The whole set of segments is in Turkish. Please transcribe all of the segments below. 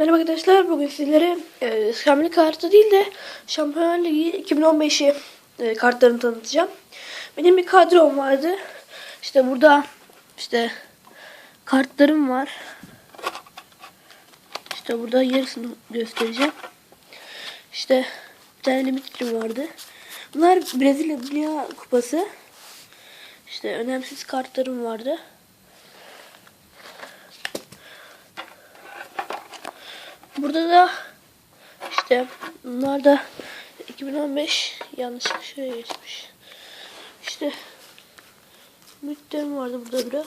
Merhaba arkadaşlar. Bugün sizlere e, Şamli kartı değil de Şampiyonlar Ligi 2015'i e, kartlarını tanıtacağım. Benim bir kadrom vardı. İşte burada işte kartlarım var. İşte burada yarısını göstereceğim. İşte bir tane limitrim vardı. Bunlar Brezilya Dünya Kupası. İşte önemsiz kartlarım vardı. Burada da işte bunlar da 2015 yanlışlıkla şuraya geçmiş. İşte mütlerim vardı burada biraz.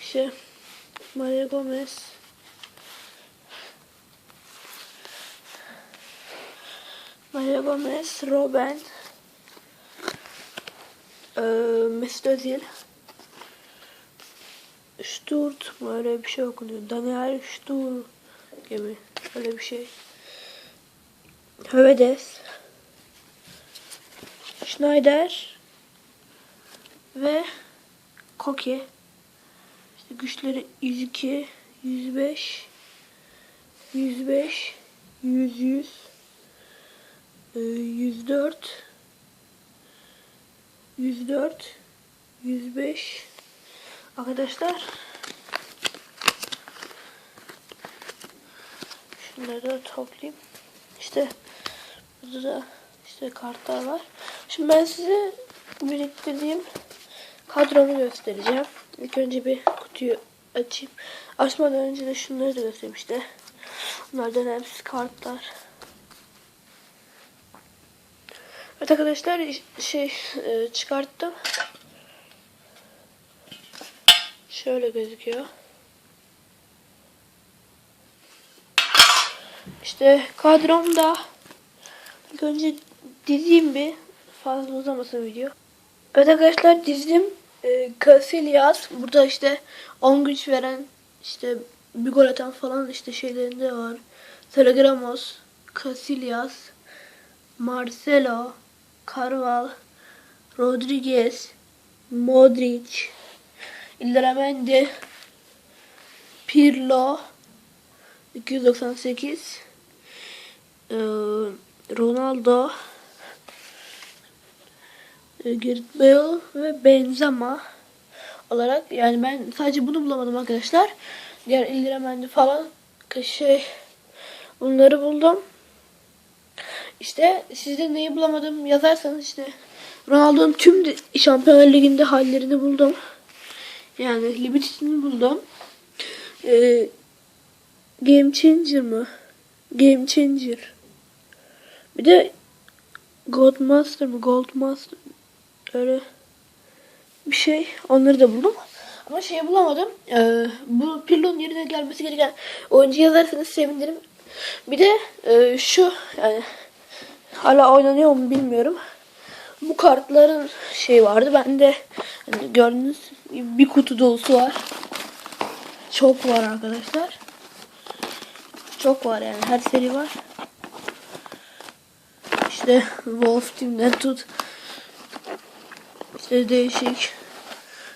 İşte Maria Gomez Maria Gomez, Robben ee, Mesut Özil Sturt mu öyle bir şey okunuyor. Daniel Stur gibi öyle bir şey. Hövedes. Schneider. Ve Koke. İşte güçleri 102 105 105 100 100 e, 104 104 105 Arkadaşlar Şunları da toplayayım. İşte burada da işte kartlar var. Şimdi ben size biriktirdiğim kadromu göstereceğim. İlk önce bir kutuyu açayım. Açmadan önce de şunları da göstereyim işte. Bunlar da önemsiz kartlar. Evet arkadaşlar şey e, çıkarttım. Şöyle gözüküyor. İşte kadromda ilk önce dizeyim bir fazla uzamasın video. Evet arkadaşlar dizdim. E, Casillas burada işte 10 güç veren işte bir gol atan falan işte şeylerinde var. Telegramos, Casillas, Marcelo, Carval, Rodriguez, Modric, Illaramendi, Pirlo, 298 ee, Ronaldo e, Bale ve Benzema olarak yani ben sadece bunu bulamadım arkadaşlar. Diğer Illaramendi falan şey bunları buldum. İşte sizde neyi bulamadım yazarsanız işte Ronaldo'nun tüm Şampiyonlar Ligi'nde hallerini buldum. Yani limitini buldum. Ee, Game Changer mı? Game Changer. Bir de Gold Master mı? Gold Master öyle bir şey. Onları da buldum. Ama şeyi bulamadım. Ee, bu Pirlo'nun yerine gelmesi gereken oyuncu yazarsanız sevinirim. Bir de e, şu yani hala oynanıyor mu bilmiyorum. Bu kartların şey vardı. Bende hani gördüğünüz bir kutu dolusu var. Çok var arkadaşlar. Çok var yani her seri var. İşte Wolf Team'den tut. İşte değişik.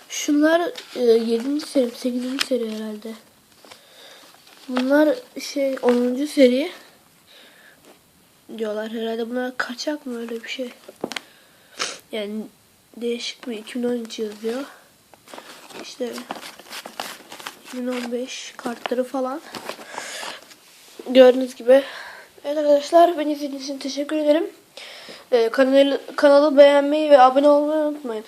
Şunlar e, 7. seri, 8. seri herhalde. Bunlar şey 10. seri diyorlar herhalde. Bunlar kaçak mı öyle bir şey. Yani değişik mi 2013 yazıyor. İşte 2015 kartları falan. Gördüğünüz gibi. Evet arkadaşlar beni izlediğiniz için teşekkür ederim. Ee, kanalı, kanalı beğenmeyi ve abone olmayı unutmayın.